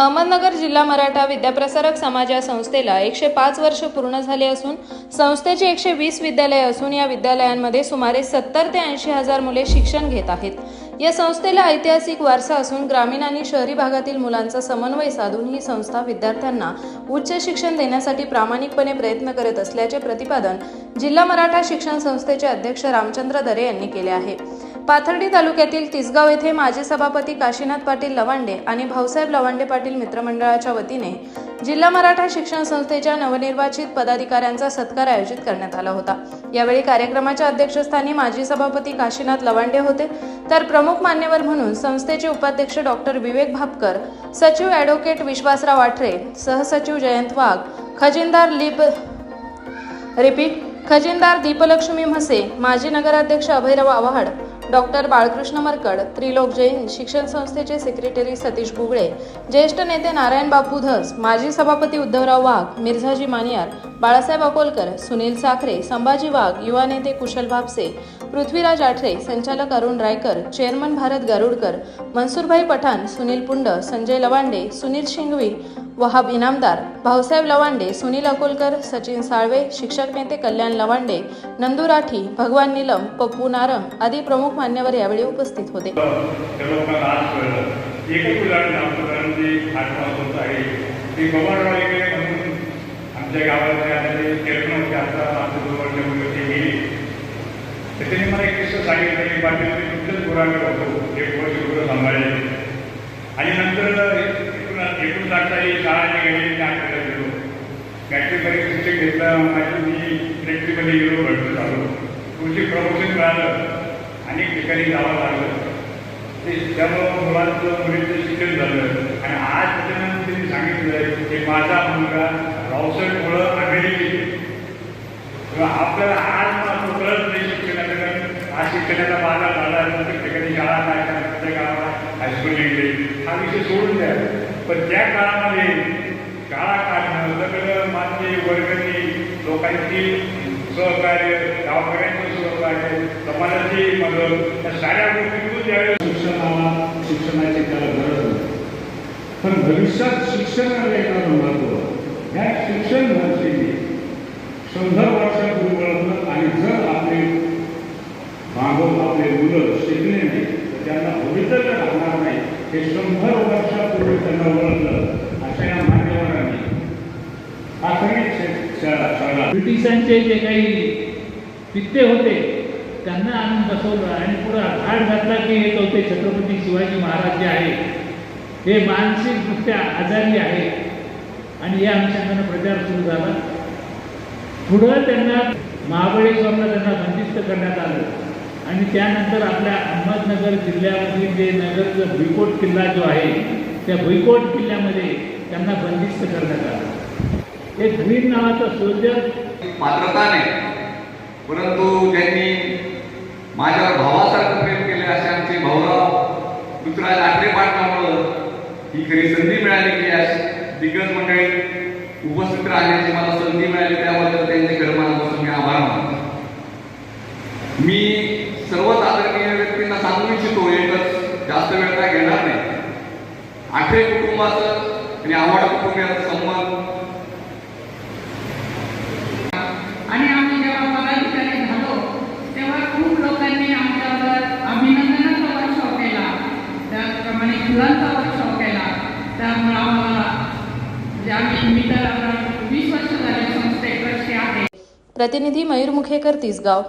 अहमदनगर जिल्हा मराठा विद्याप्रसारक समाज या संस्थेला एकशे पाच वर्ष पूर्ण झाले असून संस्थेचे एकशे वीस विद्यालये असून या विद्यालयांमध्ये सुमारे सत्तर ते ऐंशी हजार मुले शिक्षण घेत आहेत. या संस्थेला ऐतिहासिक वारसा असून ग्रामीण आणि शहरी भागातील मुलांचा समन्वय साधून ही संस्था विद्यार्थ्यांना उच्च शिक्षण देण्यासाठी प्रामाणिकपणे प्रयत्न करत असल्याचे प्रतिपादन जिल्हा मराठा शिक्षण संस्थेचे अध्यक्ष रामचंद्र दरे यांनी केले आहे. पाथर्डी तालुक्यातील तिसगाव येथे माजी सभापती काशीनाथ पाटील लवांडे आणि भाऊसाहेब लवांडे पाटील मित्रमंडळाच्या वतीने जिल्हा मराठा शिक्षण संस्थेच्या नवनिर्वाचित पदाधिकाऱ्यांचा सत्कार आयोजित करण्यात आला होता. यावेळी कार्यक्रमाच्या अध्यक्षस्थानी माजी सभापती काशीनाथ लवांडे होते. तर प्रमुख मान्यवर म्हणून संस्थेचे उपाध्यक्ष डॉक्टर विवेक भापकर सचिव ॲडव्होकेट विश्वासराव आठरे सहसचिव जयंत वाघ खजिनदार लिप रिपीट खजिनदार दीपलक्ष्मी म्हसे माजी नगराध्यक्ष अभयराव आव्हाड डॉक्टर बाळकृष्ण मरकड त्रिलोक जैन शिक्षण संस्थेचे सेक्रेटरी सतीश भुगळे ज्येष्ठ नेते नारायण बापू धस माजी सभापती उद्धवराव वाघ मिर्झाजी मानियार बाळासाहेब अकोलकर सुनील साखरे संभाजी वाघ युवा नेते कुशल भापसे पृथ्वीराज आठरे संचालक अरुण रायकर चेअरमन भारत गारुडकर मनसूरभाई पठाण सुनील पुंड संजय लवांडे सुनील शिंगवी वहाब इनामदार भाऊसाहेब लवांडे सुनील अकोलकर सचिन साळवे शिक्षक नेते कल्याण लवांडे नंदू राठी भगवान नीलम पप्पू नारंग आदी प्रमुख मान्यवर यावेळी उपस्थित होते. आज कळलं एकच उदाहरण सांगतो कारण होत आहे ते गोवाडवाडीकडे म्हणून आमच्या गावातले आता होते आता आमच्या गेले तर त्यांनी मला एक किस्सा सांगितलं की पाटील मी तुमच्याच गुरांकडे होतो एक वर्ष गुरं सांभाळले आणि नंतर एकूण एकूण साठसाठी शाळा गेले गेली आठवड्यात गेलो बॅटरीमध्ये शिक्षक घेतला माझी मी इलेक्ट्रिकमध्ये गेलो भरपूर झालो तुमची प्रमोशन मिळालं अनेक ठिकाणी जावं लागलं. ते त्यामुळं मुलांचं मुलीचं शिक्षण झालं. आणि आज त्याच्यानंतर त्यांनी सांगितलं की माझा मुलगा रावसाहेब मुलं अमेरिकेत किंवा आपल्याला आज मला कळत नाही शिक्षणाचं कारण आज शिक्षणाचा बाजार झाला प्रत्येक ठिकाणी शाळा नाही प्रत्येक गावाला हायस्कूल निघले हा विषय सोडून द्या. पण त्या काळामध्ये शाळा काढणं सगळं मान्य वर्गणी लोकांची सहकार्य गावकऱ्यांचं सहकार्य समाजाची मदत या साऱ्या गोष्टी त्यावेळेस शिक्षणाला शिक्षणाची त्याला गरज नाही. पण भविष्यात शिक्षणाला येणारं महत्त्व ह्या शिक्षण भाषेने शंभर वर्षापूर्वी ओळखलं आणि जर आपले मागव आपले मुलं शिकले नाही तर त्यांना भवितव्य राहणार नाही. हे शंभर वर्षापूर्वी त्यांना ओळखलं अशा या मान्यवरांनी. प्राथमिक शे- ब्रिटिशांचे जे काही पित्ते होते त्यांना आणून बसवलं आणि पुरा घाट घातला की हे चौथे छत्रपती शिवाजी महाराज जे आहे हे मानसिकदृष्ट्या आजारी आहे आणि या अनुषंगानं प्रचार सुरू झाला. पुढं त्यांना महाबळेश्वरला त्यांना बंदिस्त करण्यात आलं. आणि त्यानंतर आपल्या अहमदनगर जिल्ह्यामधील जे नगरचं भुईकोट किल्ला जो आहे त्या भुईकोट किल्ल्यामध्ये त्यांना बंदिस्त करण्यात आलं. एक ग्रीन नावाचा सोल्जर पात्रता नाही परंतु ज्यांनी माझ्यावर भावासारखं प्रेम केले असे आमचे भाऊराव पृथ्वीराज लाटणे पाटलामुळं ही खरी संधी मिळाली की या दिग्गज मंडळी उपस्थित राहण्याची मला संधी मिळाली त्याबद्दल त्यांचे कर्मापासून मी आभार मानतो. मी सर्वच आदरणीय व्यक्तींना सांगू इच्छितो एकच जास्त वेळ काय घेणार नाही. आठवे कुटुंबाचं आणि आव्हाड कुटुंबियाचा संबंध मुलांचा फुलांचा शौक आहे त्यामुळं आम्हाला म्हणजे आम्ही मी तर वीस वर्ष झाले संस्थेत आहे. प्रतिनिधी मयूर मुखेकर तिसगाव.